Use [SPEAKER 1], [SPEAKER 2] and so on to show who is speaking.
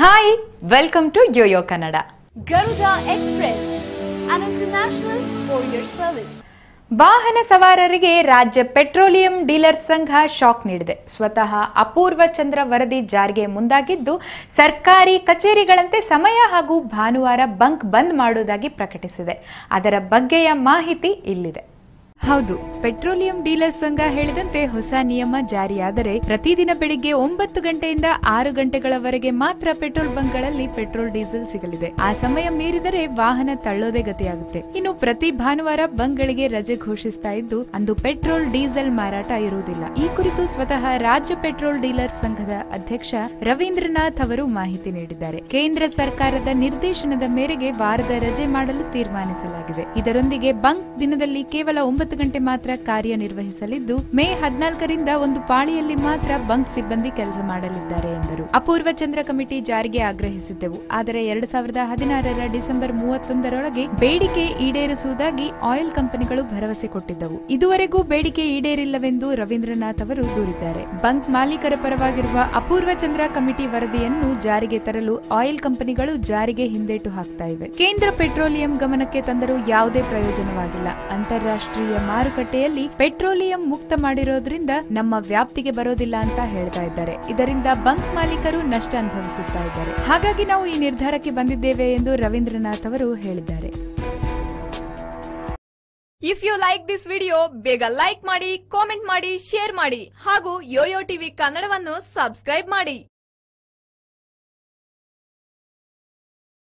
[SPEAKER 1] Hi welcome to Yoyo Kannada
[SPEAKER 2] Garuda express international service.
[SPEAKER 1] ವಾಹನ ಸವಾರರಿಗೆ ರಾಜ್ಯ ಪೆಟ್ರೋಲಿಯಂ ಡೀಲರ್ ಸಂಘ ಶಾಕ್ ನೀಡಿದೆ. ಸ್ವತಃ ಅಪೂರ್ವ ಚಂದ್ರ ವರದಿ ಜಾರಿಗೆ ಮುಂದಾಗಿದ್ದು ಸರ್ಕಾರಿ ಕಚೇರಿಗಳಂತೆ ಸಮಯ ಹಾಗೂ ಭಾನುವಾರ ಬಂಕ್ ಬಂದ್ ಮಾಡುವುದಾಗಿ ಪ್ರಕಟಿಸಿದೆ. ಅದರ ಬಗ್ಗೆಯ ಮಾಹಿತಿ ಇಲ್ಲಿದೆ. ಹೌದು, ಪೆಟ್ರೋಲಿಯಂ ಡೀಲರ್ ಸಂಘ ಹೇಳಿದಂತೆ ಹೊಸ ನಿಯಮ ಜಾರಿಯಾದರೆ ಪ್ರತಿದಿನ ಬೆಳಿಗ್ಗೆ ಒಂಬತ್ತು ಗಂಟೆಯಿಂದ ಆರು ಗಂಟೆಗಳವರೆಗೆ ಮಾತ್ರ ಪೆಟ್ರೋಲ್ ಬಂಕ್ಗಳಲ್ಲಿ ಪೆಟ್ರೋಲ್ ಡೀಸೆಲ್ ಸಿಗಲಿದೆ. ಆ ಸಮಯ ಮೀರಿದರೆ ವಾಹನ ತಳ್ಳೋದೇ ಗತಿಯಾಗುತ್ತೆ. ಇನ್ನು ಪ್ರತಿ ಭಾನುವಾರ ಬಂಕ್ಗಳಿಗೆ ರಜೆ ಘೋಷಿಸ್ತಾ ಇದ್ದು, ಅಂದು ಪೆಟ್ರೋಲ್ ಡೀಸೆಲ್ ಮಾರಾಟ ಇರುವುದಿಲ್ಲ. ಈ ಕುರಿತು ಸ್ವತಃ ರಾಜ್ಯ ಪೆಟ್ರೋಲ್ ಡೀಲರ್ ಸಂಘದ ಅಧ್ಯಕ್ಷ ರವೀಂದ್ರನಾಥ್ ಅವರು ಮಾಹಿತಿ ನೀಡಿದ್ದಾರೆ. ಕೇಂದ್ರ ಸರ್ಕಾರದ ನಿರ್ದೇಶನದ ಮೇರೆಗೆ ವಾರದ ರಜೆ ಮಾಡಲು ತೀರ್ಮಾನಿಸಲಾಗಿದೆ. ಇದರೊಂದಿಗೆ ಬಂಕ್ ದಿನದಲ್ಲಿ ಕೇವಲ ಒಂಬತ್ತು ಗಂಟೆ ಮಾತ್ರ ಕಾರ್ಯನಿರ್ವಹಿಸಲಿದ್ದು, ಮೇ ಹದಿನಾಲ್ಕರಿಂದ ಒಂದು ಪಾಳಿಯಲ್ಲಿ ಮಾತ್ರ ಬಂಕ್ ಸಿಬ್ಬಂದಿ ಕೆಲಸ ಮಾಡಲಿದ್ದಾರೆ ಎಂದರು. ಅಪೂರ್ವ ಚಂದ್ರ ಕಮಿಟಿ ಜಾರಿಗೆ ಆಗ್ರಹಿಸಿದ್ದೆವು. ಆದರೆ ಎರಡ್ ಸಾವಿರದ ಹದಿನಾರರ ಡಿಸೆಂಬರ್ ಮೂವತ್ತೊಂದರೊಳಗೆ ಬೇಡಿಕೆ ಈಡೇರಿಸುವುದಾಗಿ ಆಯಿಲ್ ಕಂಪನಿಗಳು ಭರವಸೆ ಕೊಟ್ಟಿದ್ದವು. ಇದುವರೆಗೂ ಬೇಡಿಕೆ ಈಡೇರಿಲ್ಲವೆಂದು ರವೀಂದ್ರನಾಥ್ ಅವರು ದೂರಿದ್ದಾರೆ. ಬಂಕ್ ಮಾಲೀಕರ ಪರವಾಗಿರುವ ಅಪೂರ್ವ ಚಂದ್ರ ಕಮಿಟಿ ವರದಿಯನ್ನು ಜಾರಿಗೆ ತರಲು ಆಯಿಲ್ ಕಂಪನಿಗಳು ಜಾರಿಗೆ ಹಿಂದೇಟು ಹಾಕ್ತಾ ಇವೆ. ಕೇಂದ್ರ ಪೆಟ್ರೋಲಿಯಂ ಗಮನಕ್ಕೆ ತಂದರೂ ಯಾವುದೇ ಪ್ರಯೋಜನವಾಗಿಲ್ಲ. ಅಂತಾರಾಷ್ಟ್ರೀಯ ಮಾರುಕಟ್ಟೆಯಲ್ಲಿ ಪೆಟ್ರೋಲಿಯಂ ಮುಕ್ತ ಮಾಡಿರೋದ್ರಿಂದ ನಮ್ಮ ವ್ಯಾಪ್ತಿಗೆ ಬರೋದಿಲ್ಲ ಅಂತ ಹೇಳ್ತಾ ಇದ್ದಾರೆ. ಇದರಿಂದ ಬಂಕ್ ಮಾಲೀಕರು ನಷ್ಟ ಅನುಭವಿಸುತ್ತಾ ಇದ್ದಾರೆ. ಹಾಗಾಗಿ ನಾವು ಈ ನಿರ್ಧಾರಕ್ಕೆ ಬಂದಿದ್ದೇವೆ ಎಂದು ರವೀಂದ್ರನಾಥ್ ಅವರು ಹೇಳಿದ್ದಾರೆ.
[SPEAKER 2] If you like this video ಬೇಗ ಲೈಕ್ ಮಾಡಿ ಕಾಮೆಂಟ್ ಮಾಡಿ ಶೇರ್ ಮಾಡಿ ಹಾಗೂ ಯೋಯೋ ಟಿವಿ ಕನ್ನಡವನ್ನು ಸಬ್ಸ್ಕ್ರೈಬ್ ಮಾಡಿ.